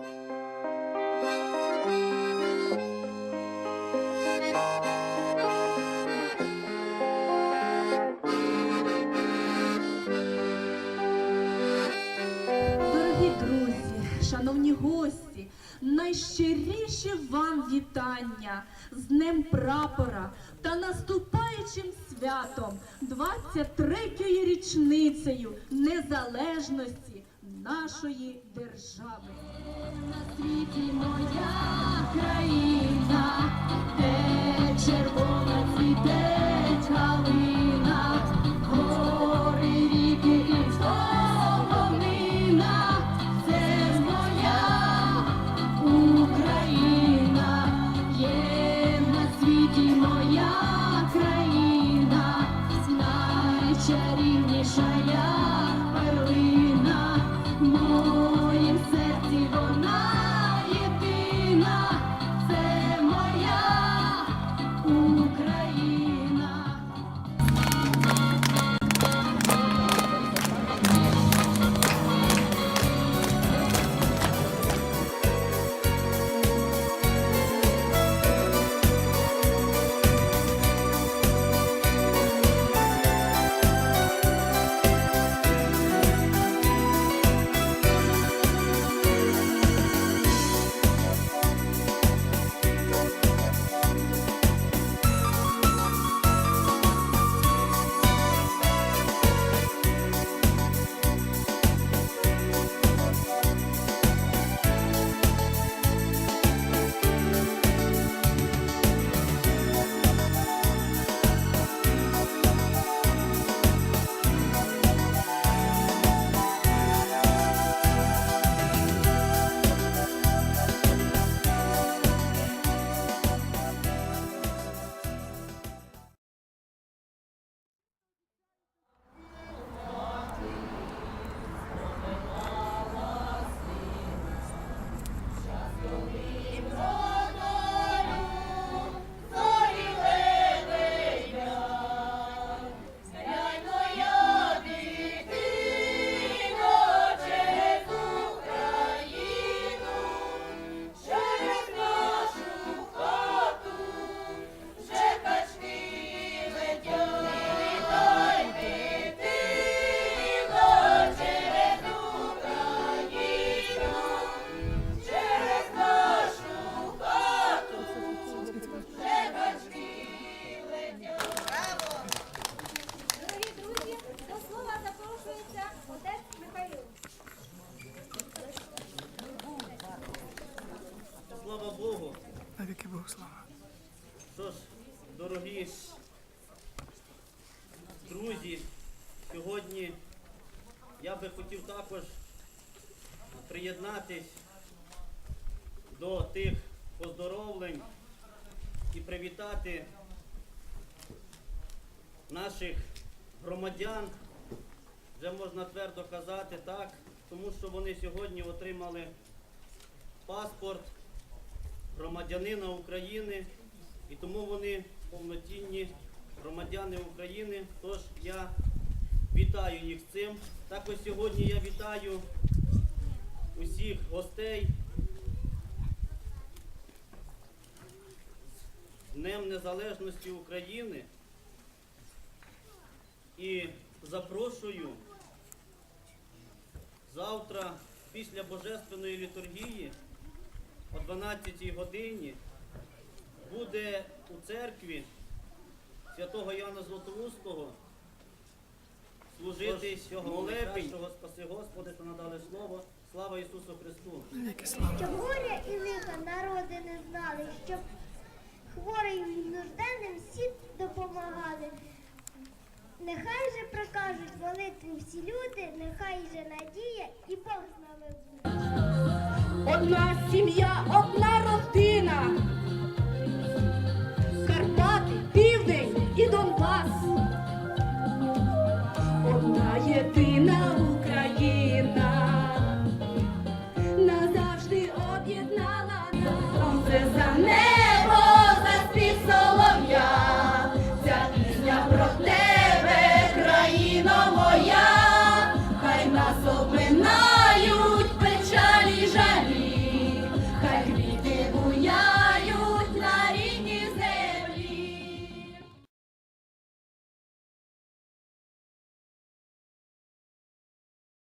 Дорогі друзі, шановні гості, найщиріші вам вітання з Днем прапора та наступаючим святом 23-ю річницею незалежності нашої держави. На світі моя країна, де червона цвіте дорогі друзі, сьогодні я би хотів також приєднатись до тих поздоровлень і привітати наших громадян, вже можна твердо казати так, тому що вони сьогодні отримали паспорт громадянина України, і тому вони повноцінні громадяни України. Тож я вітаю їх цим. Також сьогодні я вітаю усіх гостей Днем Незалежності України і запрошую завтра після Божественної літургії о 12 годині буде у церкві святого Яна Златоустого служити молебень, що Спаси Господи, та надали слово. Слава Ісусу Христу! Щоб горя і лиха народи не знали, щоб хворим і нужденним всі допомагали. Нехай же прокажуть молитви всі люди, нехай же надія і Бог з нами буде. Одна сім'я, одна